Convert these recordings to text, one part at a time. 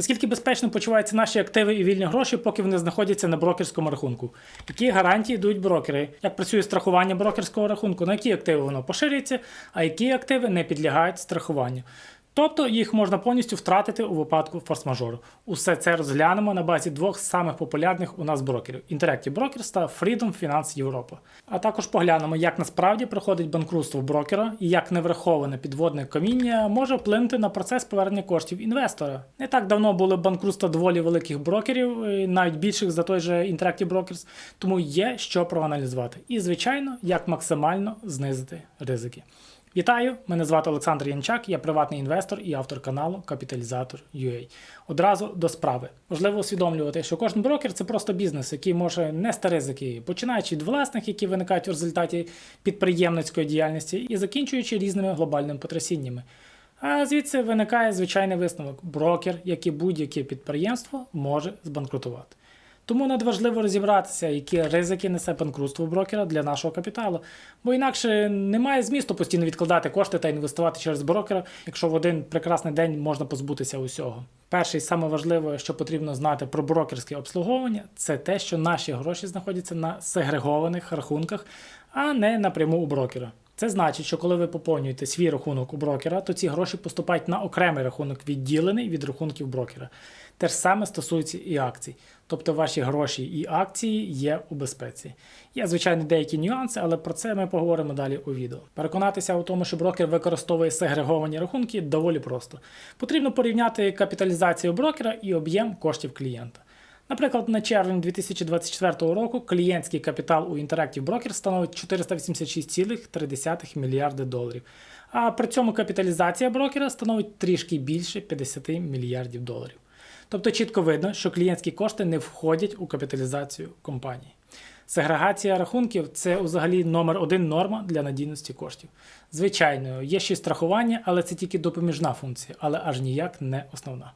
Наскільки безпечно почуваються наші активи і вільні гроші, поки вони знаходяться на брокерському рахунку? Які гарантії дають брокери? Як працює страхування брокерського рахунку? На які активи воно поширюється, а які активи не підлягають страхуванню? Тобто їх можна повністю втратити у випадку форс-мажору. Усе це розглянемо на базі двох самих популярних у нас брокерів: Interactive Brokers та Freedom Finance Europa. А також поглянемо, як насправді проходить банкрутство брокера і як невраховане підводне каміння може вплинути на процес повернення коштів інвестора. Не так давно були банкрутства доволі великих брокерів, навіть більших за той же Interactive Brokers, тому є що проаналізувати. І, звичайно, як максимально знизити ризики. Вітаю! Мене звати Олександр Янчак, я приватний інвестор і автор каналу Капіталізатор UA. Одразу до справи. Важливо усвідомлювати, що кожен брокер це просто бізнес, який може нести ризики, починаючи від власних, які виникають в результаті підприємницької діяльності, і закінчуючи різними глобальними потрясіннями. А звідси виникає звичайний висновок: брокер, як і будь-яке підприємство, може збанкрутувати. Тому надважливо розібратися, які ризики несе банкрутство брокера для нашого капіталу, бо інакше немає змісту постійно відкладати кошти та інвестувати через брокера, якщо в один прекрасний день можна позбутися усього. Перше і саме важливе, що потрібно знати про брокерське обслуговування, це те, що наші гроші знаходяться на сегрегованих рахунках, а не напряму у брокера. Це значить, що коли ви поповнюєте свій рахунок у брокера, то ці гроші поступають на окремий рахунок, відділений від рахунків брокера. Те ж саме стосується і акцій. Тобто ваші гроші і акції є у безпеці. Є, звичайно, деякі нюанси, але про це ми поговоримо далі у відео. Переконатися у тому, що брокер використовує сегреговані рахунки, доволі просто. Потрібно порівняти капіталізацію брокера і об'єм коштів клієнта. Наприклад, на червень 2024 року клієнтський капітал у Interactive Brokers становить 486,3 мільярди доларів. А при цьому капіталізація брокера становить трішки більше 50 мільярдів доларів. Тобто чітко видно, що клієнтські кошти не входять у капіталізацію компанії. Сегрегація рахунків це взагалі номер один норма для надійності коштів. Звичайно, є ще страхування, але це тільки допоміжна функція, але аж ніяк не основна.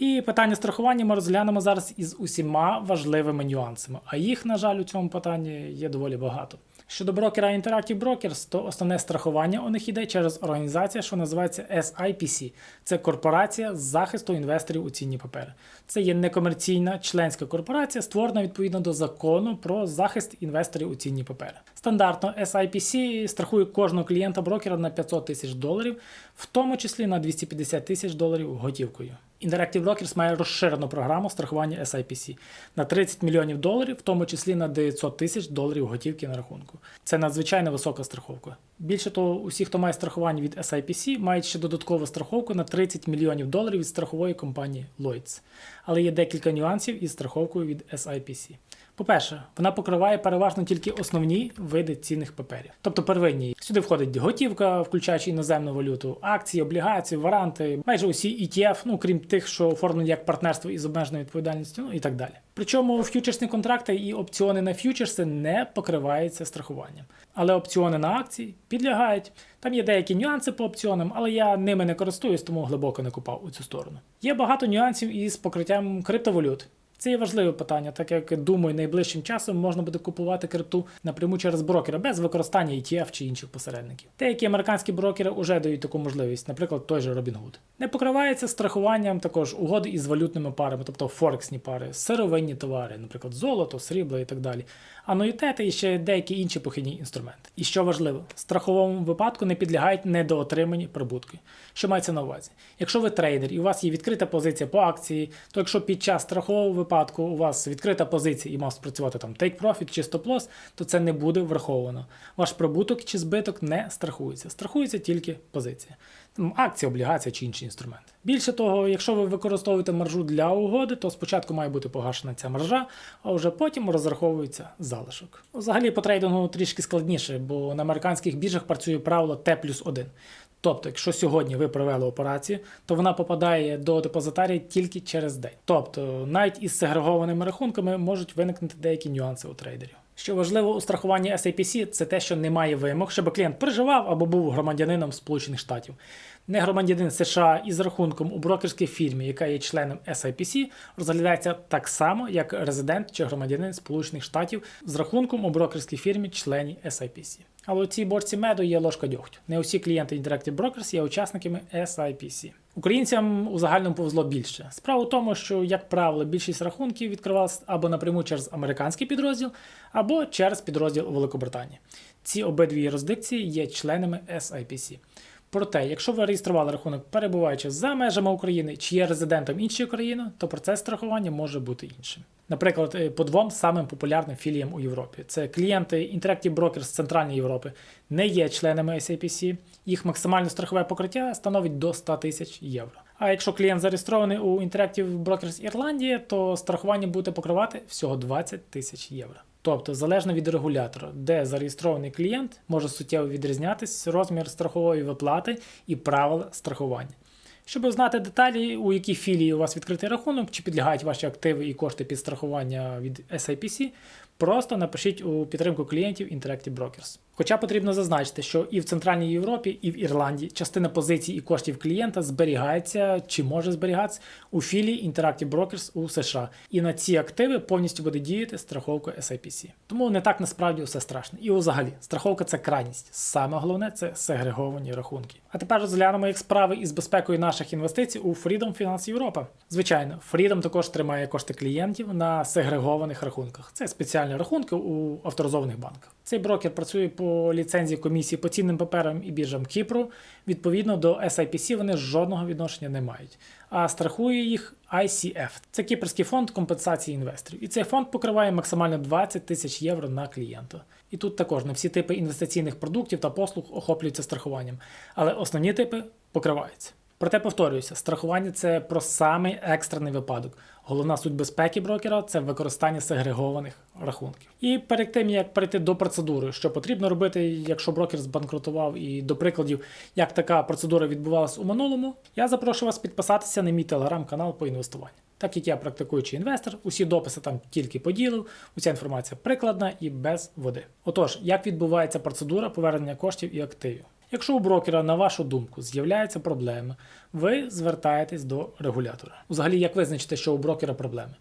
І питання страхування ми розглянемо зараз із усіма важливими нюансами, а їх, на жаль, у цьому питанні є доволі багато. Щодо брокера Interactive Brokers, то основне страхування у них йде через організацію, що називається SIPC. Це корпорація з захисту інвесторів у цінні папери. Це є некомерційна членська корпорація, створена відповідно до закону про захист інвесторів у цінні папери. Стандартно SIPC страхує кожного клієнта брокера на 500 тисяч доларів, в тому числі на 250 тисяч доларів готівкою. Interactive Brokers має розширену програму страхування SIPC на 30 мільйонів доларів, в тому числі на 900 тисяч доларів готівки на рахунку. Це надзвичайно висока страховка. Більше того, усі, хто має страхування від SIPC, мають ще додаткову страховку на 30 мільйонів доларів від страхової компанії Lloyds. Але є декілька нюансів із страховкою від SIPC. По-перше, вона покриває переважно тільки основні види цінних паперів, тобто первинні. Сюди входить готівка, включаючи іноземну валюту, акції, облігації, варанти, майже усі ETF, ну крім тих, що оформлені як партнерство із обмеженою відповідальністю, ну і так далі. Причому ф'ючерсні контракти і опціони на ф'ючерси не покриваються страхуваннням. Але опціони на акції підлягають. Там є деякі нюанси по опціонам, але я ними не користуюсь, тому глибоко не купав у цю сторону. Є багато нюансів із покриттям криптовалют. Це є важливе питання, так як думаю, найближчим часом можна буде купувати крипту напряму через брокера без використання ETF чи інших посередників. Деякі американські брокери вже дають таку можливість, наприклад, той же Robinhood. Не покривається страхуванням також угоди із валютними парами, тобто форексні пари, сировинні товари, наприклад, золото, срібло і так далі. Ануїтети і ще деякі інші похідні інструменти. І що важливо, в страховому випадку не підлягають недоотримані прибутки. Що мається на увазі? Якщо ви трейдер і у вас є відкрита позиція по акції, то якщо під час страхового випадку у вас відкрита позиція і мав спрацювати там take profit чи stop loss, то це не буде враховано. Ваш прибуток чи збиток не страхується. Страхується тільки позиція. Акція, облігація чи інший інструмент. Більше того, якщо ви використовуєте маржу для угоди, то спочатку має бути погашена ця маржа, а вже потім розраховується залишок. Взагалі по трейдингу трішки складніше, бо на американських біржах працює правило Т плюс 1. Тобто, якщо сьогодні ви провели операцію, то вона попадає до депозитарія тільки через день. Тобто, навіть із сегрегованими рахунками можуть виникнути деякі нюанси у трейдерів. Що важливо у страхуванні SIPC, це те, що немає вимог, щоб клієнт проживав або був громадянином Сполучених Штатів. Не громадянин США із рахунком у брокерській фірмі, яка є членом SIPC, розглядається так само, як резидент чи громадянин Сполучених Штатів з рахунком у брокерській фірмі членів SIPC. Але у цій борці меду є ложка дьогтю. Не усі клієнти Interactive Brokers є учасниками SIPC. Українцям у загальному повезло більше. Справа в тому, що, як правило, більшість рахунків відкривалася або напряму через американський підрозділ, або через підрозділ Великобританії. Ці обидві юрисдикції є членами SIPC. Проте, якщо ви реєстрували рахунок, перебуваючи за межами України чи є резидентом іншої країни, то процес страхування може бути іншим. Наприклад, е, по двом самим популярним філіям у Європі. Це клієнти Interactive Brokers з Центральної Європи, не є членами SAPC. Їх максимальне страхове покриття становить до 100 тисяч євро. А якщо клієнт зареєстрований у Interactive Brokers Ірландії, то страхування буде покривати всього 20 тисяч євро. Тобто, залежно від регулятора, де зареєстрований клієнт, може суттєво відрізнятись розмір страхової виплати і правила страхування. Щоб знати деталі, у якій філії у вас відкритий рахунок, чи підлягають ваші активи і кошти під страхування від SIPC, просто напишіть у підтримку клієнтів Interactive Brokers. Хоча потрібно зазначити, що і в Центральній Європі, і в Ірландії частина позицій і коштів клієнта зберігається чи може зберігатися у філії Interactive Brokers у США. І на ці активи повністю буде діяти страховка SIPC. Тому не так насправді все страшно. І взагалі, страховка це крайність. Саме головне це сегреговані рахунки. А тепер розглянемо як справи із безпекою наших інвестицій у Freedom Finance Європа. Звичайно, Freedom також тримає кошти клієнтів на сегрегованих рахунках. Це спеціальні рахунки у авторизованих банках. Цей брокер працює по ліцензії комісії по цінним паперам і біржам Кіпру. Відповідно до SIPC вони жодного відношення не мають. А страхує їх ICF. Це Кіпрський фонд компенсації інвесторів. І цей фонд покриває максимально 20 тисяч євро на клієнта. І тут також не всі типи інвестиційних продуктів та послуг охоплюються страхуванням, але основні типи покриваються. Проте повторююся, страхування це про самий екстрений випадок. Головна суть безпеки брокера це використання сегрегованих рахунків. І перед тим як перейти до процедури, що потрібно робити, якщо брокер збанкрутував, і до прикладів, як така процедура відбувалася у минулому, я запрошую вас підписатися на мій телеграм-канал по інвестуванню. Так як я практикуючий інвестор, усі дописи там тільки поділив, уся інформація прикладна і без води. Отож, як відбувається процедура повернення коштів і активів? Якщо у брокера, на вашу думку, з'являються проблеми, ви звертаєтесь до регулятора. Взагалі, як визначити, що у брокера проблеми?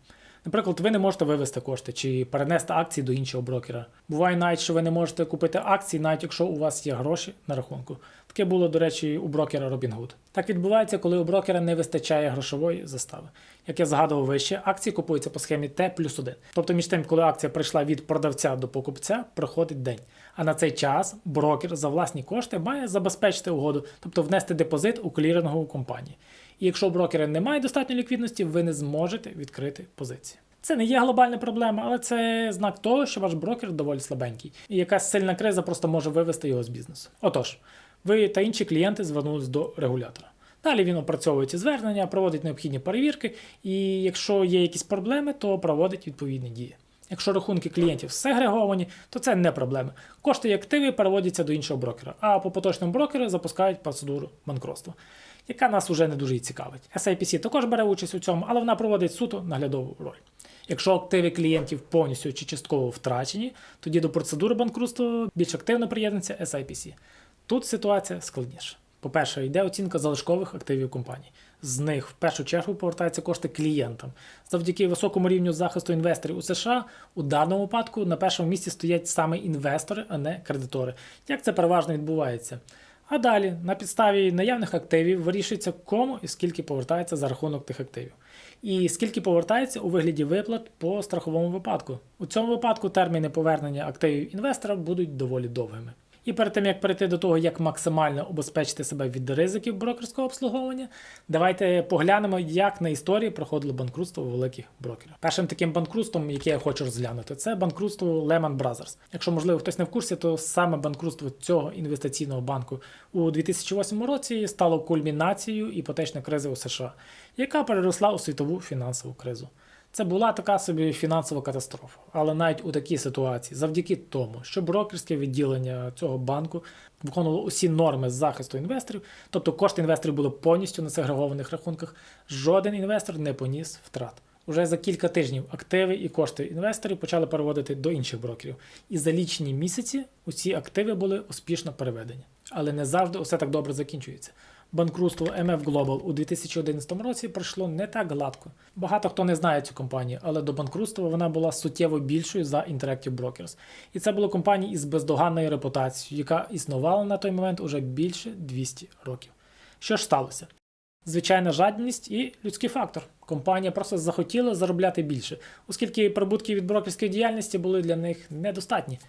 Наприклад, ви не можете вивести кошти чи перенести акції до іншого брокера. Буває навіть, що ви не можете купити акції, навіть якщо у вас є гроші на рахунку. Таке було, до речі, у брокера Robinhood. Так відбувається, коли у брокера не вистачає грошової застави. Як я згадував вище, акції купуються по схемі Т плюс 1. Тобто між тим, коли акція прийшла від продавця до покупця, проходить день. А на цей час брокер за власні кошти має забезпечити угоду, тобто внести депозит у клірингову компанію. І якщо у брокера немає достатньої ліквідності, ви не зможете відкрити позиції. Це не є глобальна проблема, але це знак того, що ваш брокер доволі слабенький, і якась сильна криза просто може вивести його з бізнесу. Отож, ви та інші клієнти звернулись до регулятора. Далі він опрацьовує ці звернення, проводить необхідні перевірки, і якщо є якісь проблеми, то проводить відповідні дії. Якщо рахунки клієнтів сегреговані, то це не проблема. Кошти і активи переводяться до іншого брокера, а по поточному брокеру запускають процедуру банкротства, яка нас вже не дуже і цікавить. SIPC також бере участь у цьому, але вона проводить суто наглядову роль. Якщо активи клієнтів повністю чи частково втрачені, тоді до процедури банкрутства більш активно приєднується SIPC. Тут ситуація складніша. По-перше, йде оцінка залишкових активів компанії. З них в першу чергу повертаються кошти клієнтам. Завдяки високому рівню захисту інвесторів у США у даному випадку на першому місці стоять саме інвестори, а не кредитори. Як це переважно відбувається? А далі, на підставі наявних активів, вирішується, кому і скільки повертається за рахунок тих активів. І скільки повертається у вигляді виплат по страховому випадку. У цьому випадку терміни повернення активів інвестора будуть доволі довгими. І перед тим як перейти до того, як максимально обезпечити себе від ризиків брокерського обслуговування, давайте поглянемо, як на історії проходило банкрутство великих брокерів. Першим таким банкрутством, яке я хочу розглянути, це банкрутство Lehman Brothers. Якщо можливо хтось не в курсі, то саме банкрутство цього інвестиційного банку у 2008 році стало кульмінацією іпотечної кризи у США, яка переросла у світову фінансову кризу. Це була така собі фінансова катастрофа. Але навіть у такій ситуації, завдяки тому, що брокерське відділення цього банку виконувало усі норми захисту інвесторів, тобто кошти інвесторів були повністю на сегрегованих рахунках, жоден інвестор не поніс втрат. Уже за кілька тижнів активи і кошти інвесторів почали переводити до інших брокерів. І за лічені місяці усі активи були успішно переведені. Але не завжди усе так добре закінчується. Банкрутство MF Global у 2011 році пройшло не так гладко. Багато хто не знає цю компанію, але до банкрутства вона була суттєво більшою за Interactive Brokers. І це була компанія із бездоганною репутацією, яка існувала на той момент уже більше 200 років. Що ж сталося? Звичайна жадність і людський фактор. Компанія просто захотіла заробляти більше, оскільки прибутки від брокерської діяльності були для них недостатні.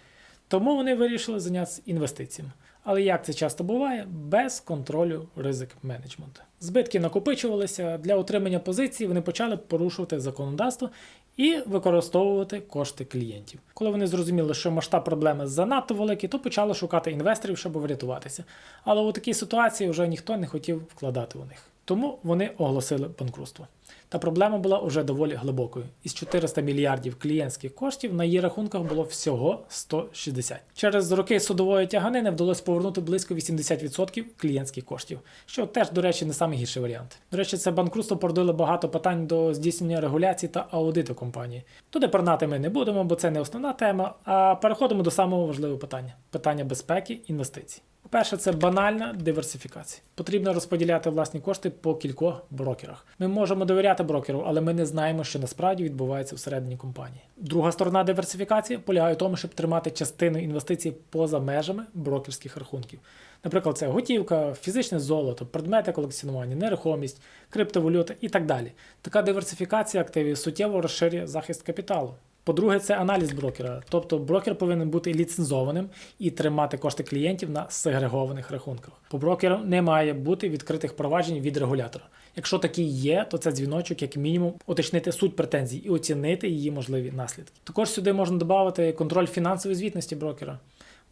Тому вони вирішили зайнятися інвестиціями. Але як це часто буває, без контролю ризик менеджменту. Збитки накопичувалися для отримання позицій, вони почали порушувати законодавство і використовувати кошти клієнтів. Коли вони зрозуміли, що масштаб проблеми занадто великий, то почали шукати інвесторів, щоб врятуватися. Але у такій ситуації вже ніхто не хотів вкладати у них. Тому вони оголосили банкрутство. Та проблема була уже доволі глибокою. Із 400 мільярдів клієнтських коштів на її рахунках було всього 160. Через роки судової тяганини вдалося повернути близько 80% клієнтських коштів, що теж, до речі, не найгірший варіант. До речі, це банкрутство породило багато питань до здійснення регуляції та аудиту компанії. Туди пернати ми не будемо, бо це не основна тема. А переходимо до самого важливого питання питання безпеки інвестицій. По-перше, це банальна диверсифікація. Потрібно розподіляти власні кошти по кількох брокерах. Ми можемо довіряти брокеру, але ми не знаємо, що насправді відбувається всередині компанії. Друга сторона диверсифікації полягає в тому, щоб тримати частину інвестицій поза межами брокерських рахунків. Наприклад, це готівка, фізичне золото, предмети колекціонування, нерухомість, криптовалюта і так далі. Така диверсифікація активів суттєво розширює захист капіталу. По-друге, це аналіз брокера. Тобто брокер повинен бути ліцензованим і тримати кошти клієнтів на сегрегованих рахунках. По брокеру не має бути відкритих проваджень від регулятора. Якщо такі є, то це дзвіночок, як мінімум, уточнити суть претензій і оцінити її можливі наслідки. Також сюди можна додати контроль фінансової звітності брокера.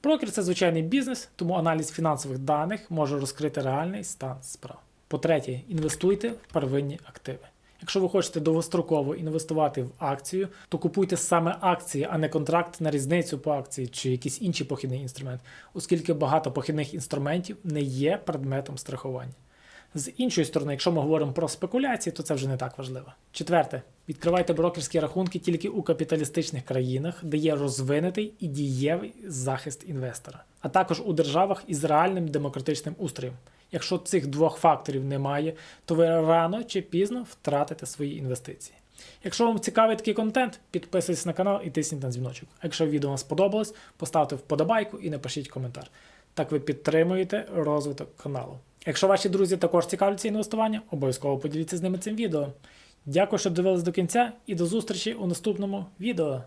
Брокер це звичайний бізнес, тому аналіз фінансових даних може розкрити реальний стан справ. По-третє, інвестуйте в первинні активи. Якщо ви хочете довгостроково інвестувати в акцію, то купуйте саме акції, а не контракт на різницю по акції чи якийсь інший похідний інструмент, оскільки багато похідних інструментів не є предметом страхування. З іншої сторони, якщо ми говоримо про спекуляції, то це вже не так важливо. Четверте, відкривайте брокерські рахунки тільки у капіталістичних країнах, де є розвинутий і дієвий захист інвестора, а також у державах із реальним демократичним устроєм. Якщо цих двох факторів немає, то ви рано чи пізно втратите свої інвестиції. Якщо вам цікавий такий контент, підписуйтесь на канал і тисніть на дзвіночок. Якщо відео вам сподобалось, поставте вподобайку і напишіть коментар. Так ви підтримуєте розвиток каналу. Якщо ваші друзі також цікавляться інвестуванням, обов'язково поділіться з ними цим відео. Дякую, що дивились до кінця, і до зустрічі у наступному відео.